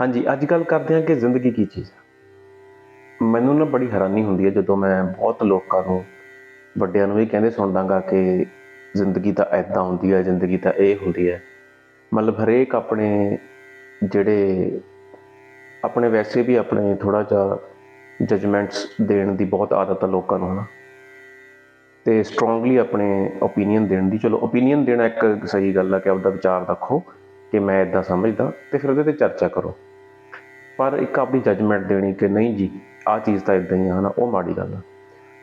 ਹਾਂਜੀ ਅੱਜ ਗੱਲ ਕਰਦੇ ਹਾਂ ਕਿ ਜ਼ਿੰਦਗੀ ਕੀ ਚੀਜ਼ ਹੈ ਮੈਨੂੰ ਨਾ ਬੜੀ ਹੈਰਾਨੀ ਹੁੰਦੀ ਹੈ ਜਦੋਂ ਮੈਂ ਬਹੁਤ ਲੋਕਾਂ ਨੂੰ, ਵੱਡਿਆਂ ਨੂੰ ਵੀ ਕਹਿੰਦੇ ਸੁਣਦਾਗਾ ਕਿ ਜ਼ਿੰਦਗੀ ਤਾਂ ਐਦਾਂ ਹੁੰਦੀ ਹੈ, ਜ਼ਿੰਦਗੀ ਤਾਂ ਇਹ ਹੁੰਦੀ ਹੈ। ਮਤਲਬ ਹਰੇਕ ਆਪਣੇ ਜਿਹੜੇ, ਆਪਣੇ ਵੈਸੇ ਵੀ ਆਪਣੇ ਥੋੜਾ ਜਿਹਾ ਜਜਮੈਂਟਸ ਦੇਣ ਦੀ ਬਹੁਤ ਆਦਤ ਹੈ ਲੋਕਾਂ ਨੂੰ, ਹਨਾ। ਤੇ ਸਟਰੋਂਗਲੀ ਆਪਣੇ ਓਪੀਨੀਅਨ ਦੇਣ ਦੀ। ਚਲੋ ਓਪੀਨੀਅਨ ਦੇਣਾ ਇੱਕ ਸਹੀ ਗੱਲ ਆ ਕਿ ਆਪਦਾ ਵਿਚਾਰ ਰੱਖੋ ਕਿ ਮੈਂ ਇਦਾਂ ਸਮਝਦਾ ਤੇ ਫਿਰ ਉਹਦੇ ਤੇ ਚਰਚਾ ਕਰੋ। ਪਰ ਇੱਕ ਆਪਣੀ ਜਜਮੈਂਟ ਦੇਣੀ ਕਿ ਨਹੀਂ ਜੀ, ਆਹ ਚੀਜ਼ ਤਾਂ ਇਦਾਂ ਹੀ ਆ ਨਾ ਉਹ ਮਾੜੀ ਗੱਲ ਆ।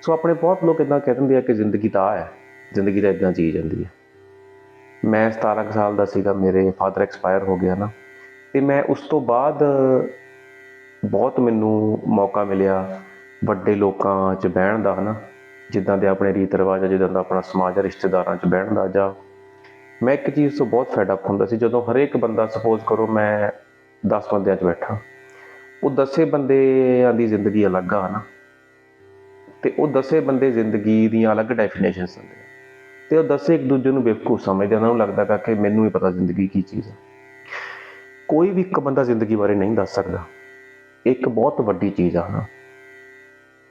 ਸੋ ਆਪਣੇ ਬਹੁਤ ਲੋਕ ਇਦਾਂ ਕਹਿ ਦਿੰਦੇ ਆ ਕਿ ਜ਼ਿੰਦਗੀ ਤਾਂ ਆ ਹੈ, ਜ਼ਿੰਦਗੀ ਤਾਂ ਇਦਾਂ ਚੀਜ਼ ਜਾਂਦੀ ਹੈ ਮੈਂ 17 ਕੁ ਸਾਲ ਦਾ ਸੀਗਾ, ਮੇਰੇ ਫਾਦਰ ਐਕਸਪਾਇਰ ਹੋ ਗਿਆ ਨਾ, ਤੇ ਮੈਂ ਉਸ ਤੋਂ ਬਾਅਦ ਬਹੁਤ ਮੈਨੂੰ ਮੌਕਾ ਮਿਲਿਆ ਵੱਡੇ ਲੋਕਾਂ 'ਚ ਬਹਿਣ ਦਾ, ਹਨਾ, ਜਿੱਦਾਂ ਦੇ ਆਪਣੇ ਰੀਤ ਰਿਵਾਜ ਆ, ਜਿੱਦਾਂ ਦਾ ਆਪਣਾ ਸਮਾਜ ਰਿਸ਼ਤੇਦਾਰਾਂ 'ਚ ਬਹਿਣ ਦਾ, ਜਾਂ ਮੈਂ ਇੱਕ ਚੀਜ਼ ਤੋਂ ਬਹੁਤ ਫੈਡ ਅਪ ਹੁੰਦਾ ਸੀ, ਜਦੋਂ ਹਰੇਕ ਬੰਦਾ ਸਪੋਜ਼ ਕਰੋ ਮੈਂ 10 ਬੰਦਿਆਂ 'ਚ ਬੈਠਾ ਉਹ ਦਸੇ ਬੰਦਿਆਂ ਦੀ ਜ਼ਿੰਦਗੀ ਅਲੱਗ ਆ ਨਾ। ਤੇ ਉਹ ਦਸੇ ਬੰਦੇ ਜ਼ਿੰਦਗੀ ਦੀਆਂ ਅਲੱਗ ਡੈਫੀਨੇਸ਼ਨਸ ਹੁੰਦੇ ਤੇ ਉਹ ਦਸੇ ਇੱਕ ਦੂਜੇ ਨੂੰ ਬੇਵਕੂਫ ਸਮਝਦੇ ਉਹਨਾਂ ਨੂੰ ਲੱਗਦਾ ਗਾ ਕਿ ਮੈਨੂੰ ਹੀ ਪਤਾ ਜ਼ਿੰਦਗੀ ਕੀ ਚੀਜ਼ ਹੈ ਕੋਈ ਵੀ ਇੱਕ ਬੰਦਾ ਜ਼ਿੰਦਗੀ ਬਾਰੇ ਨਹੀਂ ਦੱਸ ਸਕਦਾ। ਇੱਕ ਬਹੁਤ ਵੱਡੀ ਚੀਜ਼ ਆ ਨਾ।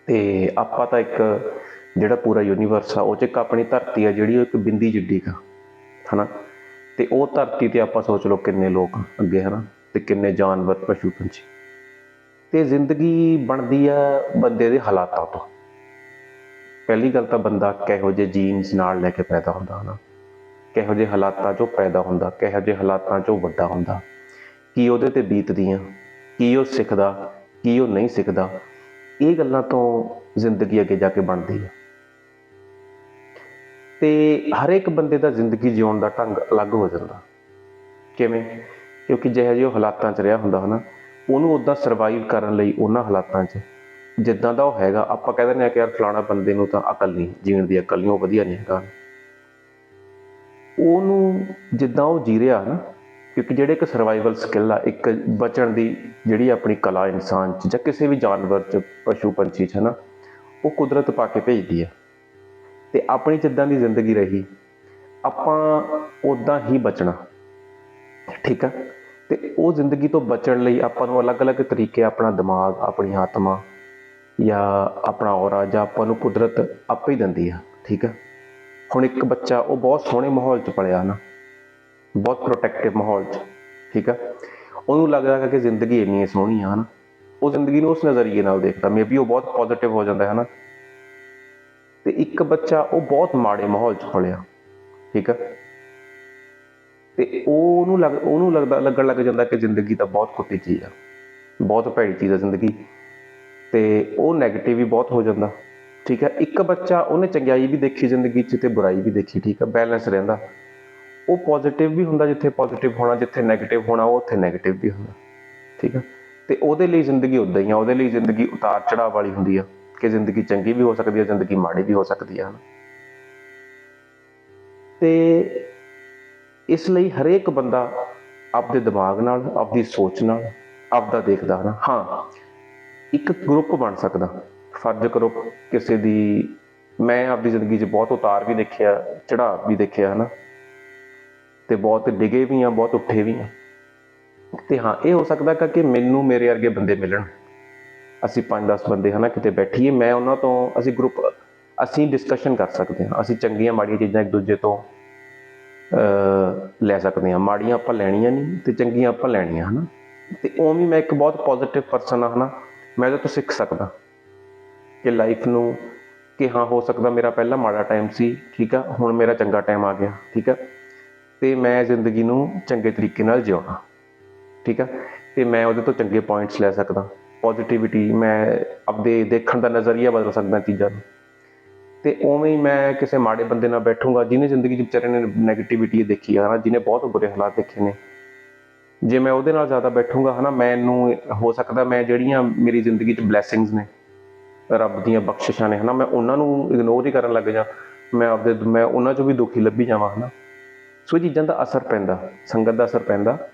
ਤੇ ਆਪਾਂ ਤਾਂ ਇੱਕ ਜਿਹੜਾ ਪੂਰਾ ਯੂਨੀਵਰਸ ਆ, ਉਹ ਚ ਇੱਕ ਆਪਣੀ ਧਰਤੀ ਆ, ਜਿਹੜੀ ਉਹ ਇੱਕ ਬਿੰਦੀ ਜਿੱਡੀ ਕਾ ਹਨਾ? ਤੇ ਉਹ ਧਰਤੀ ਤੇ ਆਪਾਂ ਸੋਚ ਲਓ ਕਿੰਨੇ ਲੋਕ ਅੱਗੇ, ਹਨਾ? ਤੇ ਕਿੰਨੇ ਜਾਨਵਰ, ਪਸ਼ੂ, ਪੰਛੀ। ਤੇ ਜ਼ਿੰਦਗੀ ਬਣਦੀ ਆ ਬੰਦੇ ਦੇ ਹਾਲਾਤਾਂ ਤੋਂ। ਪਹਿਲੀ ਗੱਲ ਤਾਂ ਬੰਦਾ ਕਿਹੋ ਜਿਹੇ ਜੀਨਸ ਨਾਲ ਲੈ ਕੇ ਪੈਦਾ ਹੁੰਦਾ ਹਨਾ? ਕਿਹੋ ਜਿਹੇ ਹਾਲਾਤਾਂ 'ਚੋਂ ਪੈਦਾ ਹੁੰਦਾ, ਕਿਹੋ ਜਿਹੇ ਹਾਲਾਤਾਂ 'ਚੋਂ ਵੱਡਾ ਹੁੰਦਾ? ਕੀ ਉਹਦੇ ਤੇ ਬੀਤਦੀਆਂ? ਕੀ ਉਹ ਸਿੱਖਦਾ? ਕੀ ਉਹ ਨਹੀਂ ਸਿੱਖਦਾ? ਇਹ ਗੱਲਾਂ ਤੋਂ ਜ਼ਿੰਦਗੀ ਅੱਗੇ ਜਾ ਕੇ ਬਣਦੀ ਹੈ ਤੇ ਹਰ ਇੱਕ ਬੰਦੇ ਦਾ ਜ਼ਿੰਦਗੀ ਜਿਉਣ ਦਾ ਢੰਗ ਅਲੱਗ ਹੋ ਜਾਂਦਾ। ਕਿਵੇਂ? ਕਿਉਂਕਿ ਜਿਹੋ ਜਿਹੇ ਉਹ ਹਾਲਾਤਾਂ 'ਚ ਰਿਹਾ ਹੁੰਦਾ ਹਨਾ ਉਹਨੂੰ ਉਦਾਂ ਸਰਵਾਈਵ ਕਰਨ ਲਈ ਉਹਨਾਂ ਹਾਲਾਤਾਂ 'ਚ, ਜਿੱਦਾਂ ਦਾ ਉਹ ਹੈਗਾ, ਆਪਾਂ ਕਹਿ ਦਿੰਦੇ ਆ ਕਿ ਯਾਰ ਫਲਾਣਾ ਬੰਦੇ ਨੂੰ ਤਾਂ ਅਕਲ ਨਹੀਂ, ਜੀਣ ਦੀ ਅਕਲ ਨਹੀਂ, ਉਹ ਵਧੀਆ ਨਹੀਂ ਹੈਗਾ। ਉਹਨੂੰ ਜਿੱਦਾਂ ਉਹ ਜੀ ਰਿਹਾ ਨਾ, ਕਿਉਂਕਿ ਜਿਹੜੇ ਇੱਕ ਸਰਵਾਈਵਲ ਸਕਿੱਲ ਆ, ਇੱਕ ਬਚਣ ਦੀ ਜਿਹੜੀ ਆਪਣੀ ਕਲਾ ਇਨਸਾਨ 'ਚ ਜਾਂ ਕਿਸੇ ਵੀ ਜਾਨਵਰ 'ਚ, ਪਸ਼ੂ ਪੰਛੀ 'ਚ ਹਨਾ, ਉਹ ਕੁਦਰਤ ਪਾ ਕੇ ਭੇਜਦੀ ਆ। ਤੇ ਆਪਣੀ ਜਿੱਦਾਂ ਦੀ ਜ਼ਿੰਦਗੀ ਰਹੀ, ਆਪਾਂ ਉਦਾਂ ਹੀ ਬਚਣਾ। ਠੀਕ ਆ? ਤੇ ਉਹ ਜ਼ਿੰਦਗੀ ਤੋਂ ਬਚਣ ਲਈ ਆਪਾਂ ਨੂੰ ਅਲੱਗ-ਅਲੱਗ ਤਰੀਕੇ ਆਪਣਾ ਦਿਮਾਗ ਆਪਣੀ ਆਤਮਾ ਜਾਂ ਆਪਣਾ ਔਰਾ ਜਾਂ ਆਪਾਂ ਨੂੰ ਕੁਦਰਤ ਆਪੇ ਹੀ ਦਿੰਦੀ ਆ, ਠੀਕ ਆ? ਹੁਣ ਇੱਕ ਬੱਚਾ, ਉਹ ਬਹੁਤ ਸੋਹਣੇ ਮਾਹੌਲ 'ਚ ਪਲਿਆ ਨਾ, ਬਹੁਤ ਪ੍ਰੋਟੈਕਟਿਵ ਮਾਹੌਲ 'ਚ, ਠੀਕ ਆ? ਉਹਨੂੰ ਲੱਗਦਾ ਹੈ ਕਿ ਜ਼ਿੰਦਗੀ ਇੰਨੀ ਸੋਹਣੀ ਆ, ਹਨਾ? ਉਹ ਜ਼ਿੰਦਗੀ ਨੂੰ ਉਸ ਨਜ਼ਰੀਏ ਨਾਲ ਦੇਖਦਾ ਮੇਬੀ ਉਹ ਬਹੁਤ ਪੋਜ਼ਿਟਿਵ ਹੋ ਜਾਂਦਾ ਹੈ ਹਨਾ? ਤੇ ਇੱਕ ਬੱਚਾ, ਉਹ ਬਹੁਤ ਮਾੜੇ ਮਾਹੌਲ 'ਚ ਪਲਿਆ, ਠੀਕ ਆ? ਤੇ ਉਹ ਉਹਨੂੰ ਲੱਗ, ਉਹਨੂੰ ਲੱਗਦਾ ਲੱਗਣ ਲੱਗ ਜਾਂਦਾ ਕਿ ਜ਼ਿੰਦਗੀ ਤਾਂ ਬਹੁਤ ਕੁੱਤੀ ਚੀਜ਼ ਆ। ਬਹੁਤ ਭੈੜੀ ਚੀਜ਼ ਆ ਜ਼ਿੰਦਗੀ। ਤੇ ਉਹ 네ਗੇਟਿਵ ਵੀ ਬਹੁਤ ਹੋ ਜਾਂਦਾ। ਠੀਕ ਹੈ ਇੱਕ ਬੱਚਾ ਉਹਨੇ ਚੰਗਿਆਈ ਵੀ ਦੇਖੀ ਜ਼ਿੰਦਗੀ 'ਚ ਤੇ ਬੁਰਾਈ ਵੀ ਦੇਖੀ, ਠੀਕ ਹੈ ਬੈਲੈਂਸ ਰਹਿੰਦਾ। ਉਹ ਪੋਜ਼ਿਟਿਵ ਵੀ ਹੁੰਦਾ ਜਿੱਥੇ ਪੋਜ਼ਿਟਿਵ ਹੋਣਾ, ਜਿੱਥੇ 네ਗੇਟਿਵ ਹੋਣਾ, ਉਹ ਉੱਥੇ 네ਗੇਟਿਵ ਵੀ ਹੁੰਦਾ। ਠੀਕ ਹੈ ਤੇ ਉਹਦੇ ਲਈ ਜ਼ਿੰਦਗੀ ਉਦਾਂ ਹੀ ਆ। ਉਹਦੇ ਲਈ ਜ਼ਿੰਦਗੀ ਉਤਾਰ ਚੜਾਅ ਵਾਲੀ ਹੁੰਦੀ ਆ ਕਿ ਜ਼ਿੰਦਗੀ ਚੰਗੀ ਵੀ ਹੋ ਸਕਦੀ ਆ, ਜ਼ਿੰਦਗੀ ਮਾੜੀ ਵੀ ਹੋ ਸਕਦੀ ਆ ਤੇ ਇਸ ਲਈ ਹਰੇਕ ਬੰਦਾ ਆਪਦੇ ਦਿਮਾਗ ਨਾਲ, ਆਪਦੀ ਸੋਚ ਨਾਲ, ਆਪਦਾ ਦੇਖਦਾ ਹੈ ਨਾ। ਹਾਂ, ਇੱਕ ਗਰੁੱਪ ਬਣ ਸਕਦਾ। ਫਰਜ਼ ਕਰੋ ਕਿਸੇ ਦੀ ਮੈਂ ਆਪਦੀ ਜ਼ਿੰਦਗੀ 'ਚ ਬਹੁਤ ਉਤਾਰ ਵੀ ਦੇਖਿਆ ਚੜਾਅ ਵੀ ਦੇਖਿਆ ਹੈ ਨਾ ਤੇ ਬਹੁਤ ਡਿਗੇ ਵੀ ਆ, ਬਹੁਤ ਉੱਠੇ ਵੀ ਆ। ਤੇ ਹਾਂ, ਇਹ ਹੋ ਸਕਦਾ ਕਿ ਮੈਨੂੰ ਮੇਰੇ ਵਰਗੇ ਬੰਦੇ ਮਿਲਣ। ਅਸੀਂ 5-10 ਬੰਦੇ, ਹਨਾ, ਕਿਤੇ ਬੈਠੀਏ। ਮੈਂ ਉਹਨਾਂ ਤੋਂ, ਅਸੀਂ ਗਰੁੱਪ ਅਸੀਂ ਡਿਸਕਸ਼ਨ ਕਰ ਸਕਦੇ ਹਾਂ। ਅਸੀਂ ਚੰਗੀਆਂ ਮਾੜੀਆਂ ਚੀਜ਼ਾਂ ਇੱਕ ਦੂਜੇ ਤੋਂ ਲੈ ਸਕਦੇ ਹਾਂ। ਮਾੜੀਆਂ ਆਪਾਂ ਲੈਣੀਆਂ ਨਹੀਂ ਤੇ ਚੰਗੀਆਂ ਆਪਾਂ ਲੈਣੀਆਂ, ਹਨਾ? ਤੇ ਉਵੇਂ ਮੈਂ ਇੱਕ ਬਹੁਤ ਪੋਜ਼ਿਟਿਵ ਪਰਸਨ ਆ ਹਨਾ? ਮੈਂ ਉਹਦੇ ਤੋਂ ਸਿੱਖ ਸਕਦਾ ਕਿ ਲਾਈਫ ਨੂੰ ਕਿ ਹਾਂ, ਹੋ ਸਕਦਾ ਮੇਰਾ ਪਹਿਲਾ ਮਾੜਾ ਟਾਈਮ ਸੀ, ਠੀਕ ਆ? ਹੁਣ ਮੇਰਾ ਚੰਗਾ ਟਾਈਮ ਆ ਗਿਆ, ਠੀਕ ਆ? ਤੇ ਮੈਂ ਜ਼ਿੰਦਗੀ ਨੂੰ ਚੰਗੇ ਤਰੀਕੇ ਨਾਲ ਜਿਉਣਾ, ਠੀਕ ਆ? ਤੇ ਮੈਂ ਉਹਦੇ ਤੋਂ ਚੰਗੇ ਪੁਆਇੰਟਸ ਲੈ ਸਕਦਾ। ਪੋਜ਼ਿਟਿਵਿਟੀ ਮੈਂ ਆਪਦੇ ਦੇਖਣ ਦਾ ਨਜ਼ਰੀਆ ਬਦਲ ਸਕਦਾ ਚੀਜ਼ਾਂ ਨੂੰ। ਤੇ ਉਵੇਂ ਹੀ ਮੈਂ ਕਿਸੇ ਮਾੜੇ ਬੰਦੇ ਨਾਲ ਬੈਠੂੰਗਾ, ਜਿਹਨੇ ਜ਼ਿੰਦਗੀ 'ਚ ਵਿਚਾਰੇ ਨੇ 네ਗੇਟਿਵਿਟੀ ਦੇਖੀ ਆ, ਹਨਾ, ਜਿਹਨੇ ਬਹੁਤ ਬੁਰੇ ਹਾਲਾਤ ਦੇਖੇ ਨੇ। ਜੇ ਮੈਂ ਉਹਦੇ ਨਾਲ ਜ਼ਿਆਦਾ ਬੈਠੂੰਗਾ, ਹਨਾ, ਮੈਨੂੰ ਹੋ ਸਕਦਾ ਮੈਂ ਜਿਹੜੀਆਂ ਮੇਰੀ ਜ਼ਿੰਦਗੀ 'ਚ ਬਲੇਸਿੰਗਸ ਨੇ, ਰੱਬ ਦੀਆਂ ਬਖਸ਼ਿਸ਼ਾਂ ਨੇ, ਹਨਾ, ਮੈਂ ਉਹਨਾਂ ਨੂੰ ਇਗਨੋਰ ਹੀ ਕਰਨ ਲੱਗ ਜਾ, ਮੈਂ ਆਪਦੇ, ਮੈਂ ਉਹਨਾਂ 'ਚੋਂ ਵੀ ਦੁਖੀ ਲੱਭੀ ਜਾਵਾਂ, ਹਨਾ। ਸੋ ਇਹ ਚੀਜ਼ਾਂ ਦਾ ਅਸਰ ਪੈਂਦਾ, ਸੰਗਤ ਦਾ ਅਸਰ ਪੈਂਦਾ।